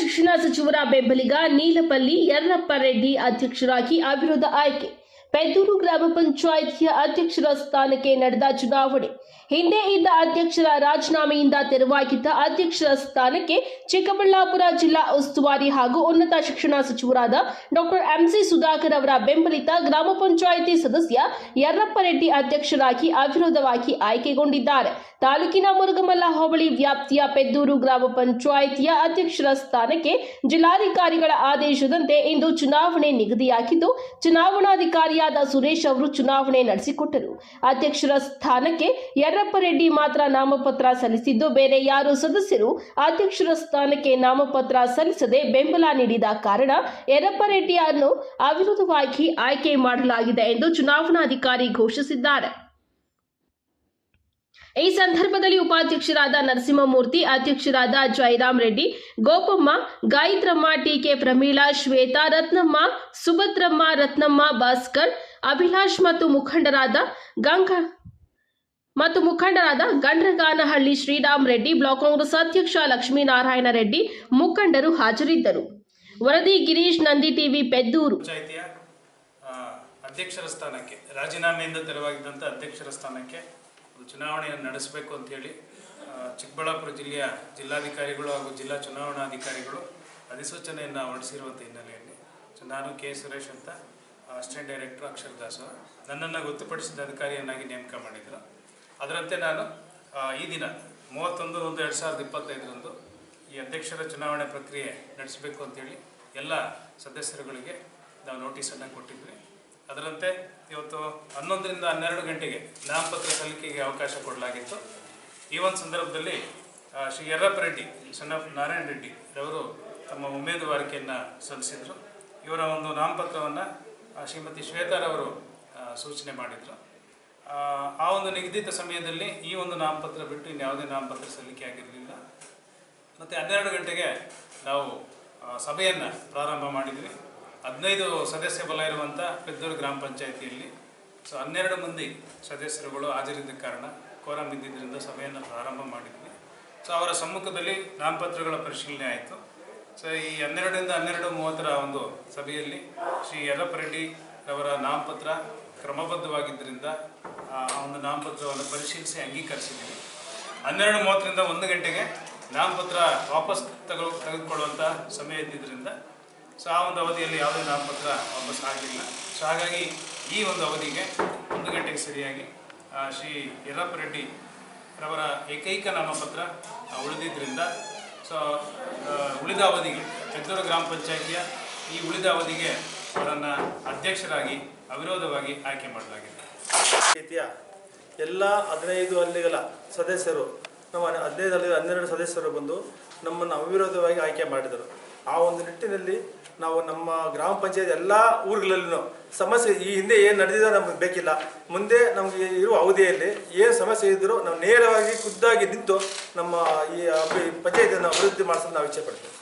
ಶಿಕ್ಷಣ ಸಚಿವರ ಬೆಂಬಲಿಗ ನೀಲಪಲ್ಲಿ ಯರ್ರಪ್ಪ ರೆಡ್ಡಿ ಅಧ್ಯಕ್ಷರಾಗಿ ಅವಿರೋಧ ಆಯ್ಕೆ ಪೆದ್ದೂರು ಗ್ರಾಮ ಪಂಚಾಯಿತಿಯ ಅಧ್ಯಕ್ಷರ ಸ್ಥಾನಕ್ಕೆ ನಡೆದ ಚುನಾವಣೆ. ಹಿಂದೆ ಇದ್ದ ಅಧ್ಯಕ್ಷರ ರಾಜೀನಾಮೆಯಿಂದ ತೆರವಾಗಿದ್ದ ಅಧ್ಯಕ್ಷರ ಸ್ಥಾನಕ್ಕೆ ಚಿಕ್ಕಬಳ್ಳಾಪುರ ಜಿಲ್ಲಾ ಉಸ್ತುವಾರಿ ಹಾಗೂ ಉನ್ನತ ಶಿಕ್ಷಣ ಸಚಿವರಾದ ಡಾಕ್ಟರ್ ಎಂಸಿ ಸುಧಾಕರ್ ಅವರ ಬೆಂಬಲಿತ ಗ್ರಾಮ ಪಂಚಾಯಿತಿ ಸದಸ್ಯ ಯರ್ರಪ್ಪ ರೆಡ್ಡಿ ಅಧ್ಯಕ್ಷರಾಗಿ ಅವಿರೋಧವಾಗಿ ಆಯ್ಕೆಗೊಂಡಿದ್ದಾರೆ. ತಾಲೂಕಿನ ಮುರುಗಮಲ್ಲ ಹೋಬಳಿ ವ್ಯಾಪ್ತಿಯ ಪೆದ್ದೂರು ಗ್ರಾಮ ಪಂಚಾಯಿತಿಯ ಅಧ್ಯಕ್ಷರ ಸ್ಥಾನಕ್ಕೆ ಜಿಲ್ಲಾಧಿಕಾರಿಗಳ ಆದೇಶದಂತೆ ಇಂದು ಚುನಾವಣೆ ನಿಗದಿಯಾಗಿದ್ದು ಚುನಾವಣಾಧಿಕಾರಿಯಾದ ಸುರೇಶ್ ಅವರು ಚುನಾವಣೆ ನಡೆಸಿಕೊಟ್ಟರು. ಅಧ್ಯಕ್ಷರ ಸ್ಥಾನಕ್ಕೆ ಯರ್ರಪ್ಪರೆಡ್ಡಿ ಮಾತ್ರ ನಾಮಪತ್ರ ಸಲ್ಲಿಸಿದ್ದು, ಬೇರೆ ಯಾರು ಸದಸ್ಯರು ಅಧ್ಯಕ್ಷರ ಸ್ಥಾನಕ್ಕೆ ನಾಮಪತ್ರ ಸಲ್ಲಿಸದೆ ಬೆಂಬಲ ನೀಡಿದ ಕಾರಣ ಯರಪ್ಪರೆಡ್ಡಿಯನ್ನು ಅವಿರೋಧವಾಗಿ ಆಯ್ಕೆ ಮಾಡಲಾಗಿದೆ ಎಂದು ಚುನಾವಣಾಧಿಕಾರಿ ಘೋಷಿಸಿದ್ದಾರೆ. ಈ ಸಂದರ್ಭದಲ್ಲಿ ಉಪಾಧ್ಯಕ್ಷರಾದ ನರಸಿಂಹಮೂರ್ತಿ, ಅಧ್ಯಕ್ಷರಾದ ಜಯರಾಮ್ ರೆಡ್ಡಿ, ಗೋಪಮ್ಮ, ಗಾಯತ್ರಮ್ಮ, ಟಿಕೆ ಪ್ರಮೀಳಾ, ಶ್ವೇತಾ, ರತ್ನಮ್ಮ, ಸುಭದ್ರಮ್ಮ, ರತ್ನಮ್ಮ, ಭಾಸ್ಕರ್, ಅಭಿಲಾಷ್ ಮತ್ತು ಮುಖಂಡರಾದ ಗಂಗಾ ಮತ್ತು ಮುಖಂಡರಾದ ಗಂಡ್ರಗಾನಹಳ್ಳಿ ಶ್ರೀರಾಮ್ ರೆಡ್ಡಿ, ಬ್ಲಾಕ್ ಕಾಂಗ್ರೆಸ್ ಅಧ್ಯಕ್ಷ ಲಕ್ಷ್ಮೀನಾರಾಯಣ ರೆಡ್ಡಿ ಮುಖಂಡರು ಹಾಜರಿದ್ದರು. ವರದಿ ಗಿರೀಶ್ ನಂದಿ ಟಿವಿ ಪೆದ್ದೂರು. ಅಧ್ಯಕ್ಷರ ಸ್ಥಾನಕ್ಕೆ, ರಾಜೀನಾಮೆಯಿಂದ ತೆರವಾಗಿದ್ದಂಥ ಅಧ್ಯಕ್ಷರ ಸ್ಥಾನಕ್ಕೆ ಚುನಾವಣೆಯನ್ನು ನಡೆಸಬೇಕು ಅಂತೇಳಿ ಚಿಕ್ಕಬಳ್ಳಾಪುರ ಜಿಲ್ಲೆಯ ಜಿಲ್ಲಾಧಿಕಾರಿಗಳು ಹಾಗೂ ಜಿಲ್ಲಾ ಚುನಾವಣಾಧಿಕಾರಿಗಳು ಅಧಿಸೂಚನೆಯನ್ನು ಹೊರಡಿಸಿರುವಂಥ ಹಿನ್ನೆಲೆಯಲ್ಲಿ ನಾನು ಕೆ ಸುರೇಶ್ ಅಂತ, ಅಸಿಸ್ಟೆಂಟ್ ಡೈರೆಕ್ಟರ್ ಅಕ್ಷರದಾಸ ನನ್ನನ್ನು ಗೊತ್ತುಪಡಿಸಿದ ಅಧಿಕಾರಿಯನ್ನಾಗಿ ನೇಮಕ ಮಾಡಿದರು. ಅದರಂತೆ ನಾನು ಈ ದಿನ ಮೂವತ್ತೊಂದು ಒಂದು ಎರಡು ಸಾವಿರದ ಇಪ್ಪತ್ತೈದರಂದು ಈ ಅಧ್ಯಕ್ಷರ ಚುನಾವಣೆ ಪ್ರಕ್ರಿಯೆ ನಡೆಸಬೇಕು ಅಂತೇಳಿ ಎಲ್ಲ ಸದಸ್ಯರುಗಳಿಗೆ ನಾವು ನೋಟಿಸನ್ನು ಕೊಟ್ಟಿದ್ವಿ. ಅದರಂತೆ ಇವತ್ತು ಹನ್ನೊಂದರಿಂದ ಹನ್ನೆರಡು ಗಂಟೆಗೆ ನಾಮಪತ್ರ ಸಲ್ಲಿಕೆಗೆ ಅವಕಾಶ ಕೊಡಲಾಗಿತ್ತು. ಈ ಒಂದು ಸಂದರ್ಭದಲ್ಲಿ ಶ್ರೀ ಯರ್ರಪ್ಪ ರೆಡ್ಡಿ ಆಫ್ ನಾರಾಯಣ ರೆಡ್ಡಿ ಅವರು ತಮ್ಮ ಉಮೇದುವಾರಿಕೆಯನ್ನು ಸಲ್ಲಿಸಿದರು. ಇವರ ಒಂದು ನಾಮಪತ್ರವನ್ನು ಶ್ರೀಮತಿ ಶ್ವೇತಾರವರು ಸೂಚನೆ ಮಾಡಿದರು. ಆ ಒಂದು ನಿಗದಿತ ಸಮಯದಲ್ಲಿ ಈ ಒಂದು ನಾಮಪತ್ರ ಬಿಟ್ಟು ಇನ್ಯಾವುದೇ ನಾಮಪತ್ರ ಸಲ್ಲಿಕೆ ಆಗಿರಲಿಲ್ಲ. ಮತ್ತು ಹನ್ನೆರಡು ಗಂಟೆಗೆ ನಾವು ಸಭೆಯನ್ನು ಪ್ರಾರಂಭ ಮಾಡಿದ್ವಿ. ಹದಿನೈದು ಸದಸ್ಯ ಬಲ ಇರುವಂಥ ಪೆದ್ದೂರು ಗ್ರಾಮ ಪಂಚಾಯಿತಿಯಲ್ಲಿ ಸೊ ಹನ್ನೆರಡು ಮಂದಿ ಸದಸ್ಯರುಗಳು ಹಾಜರಿದ್ದ ಕಾರಣ ಕೋರಂ ಇದ್ದಿದ್ದರಿಂದ ಸಭೆಯನ್ನು ಪ್ರಾರಂಭ ಮಾಡಿದ್ವಿ. ಸೊ ಅವರ ಸಮ್ಮುಖದಲ್ಲಿ ನಾಮಪತ್ರಗಳ ಪರಿಶೀಲನೆ ಆಯಿತು. ಸೊ ಈ ಹನ್ನೆರಡರಿಂದ ಹನ್ನೆರಡು ಮೂವತ್ತರ ಒಂದು ಸಭೆಯಲ್ಲಿ ಶ್ರೀ ಯರಪರೆಡ್ಡಿ ರೆಡ್ಡಿ ಅವರ ನಾಮಪತ್ರ ಕ್ರಮಬದ್ಧವಾಗಿದ್ದರಿಂದ, ಆ ಒಂದು ನಾಮಪತ್ರವನ್ನು ಪರಿಶೀಲಿಸಿ ಅಂಗೀಕರಿಸಿದ್ದೀವಿ. ಹನ್ನೆರಡು ಮೂವತ್ತರಿಂದ ಒಂದು ಗಂಟೆಗೆ ನಾಮಪತ್ರ ವಾಪಸ್ ತಗೋ ತೆಗೆದುಕೊಳ್ಳುವಂಥ ಸಮಯ ಇದ್ದಿದ್ದರಿಂದ ಸೊ ಆ ಒಂದು ಅವಧಿಯಲ್ಲಿ ಯಾವುದೇ ನಾಮಪತ್ರ ವಾಪಸ್ ಆಗಿಲ್ಲ. ಸೊ ಹಾಗಾಗಿ ಈ ಒಂದು ಅವಧಿಗೆ ಒಂದು ಗಂಟೆಗೆ ಸರಿಯಾಗಿ ಶ್ರೀ ಯಲ್ಲಪ್ಪ ರೆಡ್ಡಿ ರವರ ಏಕೈಕ ನಾಮಪತ್ರ ಉಳಿದಿದ್ದರಿಂದ ಸೊ ಉಳಿದ ಅವಧಿಗೆ ಪೆದ್ದೂರು ಗ್ರಾಮ ಪಂಚಾಯಿತಿಯ ಈ ಉಳಿದ ಅವಧಿಗೆ ಅವರನ್ನು ಅಧ್ಯಕ್ಷರಾಗಿ, ಅವಿರೋಧವಾಗಿ ಆಯ್ಕೆ ಮಾಡಲಾಗಿದೆ. ರೀತಿಯ ಎಲ್ಲ ಹದಿನೈದು ಹಳ್ಳಿಗಳ ಸದಸ್ಯರು ನಮ್ಮ ಹದಿನೈದು ಹಳ್ಳಿ ಹನ್ನೆರಡು ಸದಸ್ಯರು ಬಂದು ನಮ್ಮನ್ನು ಅವಿರೋಧವಾಗಿ ಆಯ್ಕೆ ಮಾಡಿದರು. ಆ ಒಂದು ನಿಟ್ಟಿನಲ್ಲಿ ನಾವು ನಮ್ಮ ಗ್ರಾಮ ಪಂಚಾಯತ್ ಎಲ್ಲ ಊರುಗಳಲ್ಲೂ ಸಮಸ್ಯೆ ಈ ಹಿಂದೆ ಏನು ನಡೆದಿದೆ ನಮಗೆ ಬೇಕಿಲ್ಲ. ಮುಂದೆ ನಮಗೆ ಇರುವ ಅವಧಿಯಲ್ಲಿ ಏನು ಸಮಸ್ಯೆ ಇದ್ದರೂ ನಾವು ನೇರವಾಗಿ ಖುದ್ದಾಗಿ ನಿಂತು ನಮ್ಮ ಈ ಪಂಚಾಯತಿಯನ್ನು ಅಭಿವೃದ್ಧಿ ಮಾಡಿಸಲು ನಾವು ಇಚ್ಛೆ ಪಡ್ತೇವೆ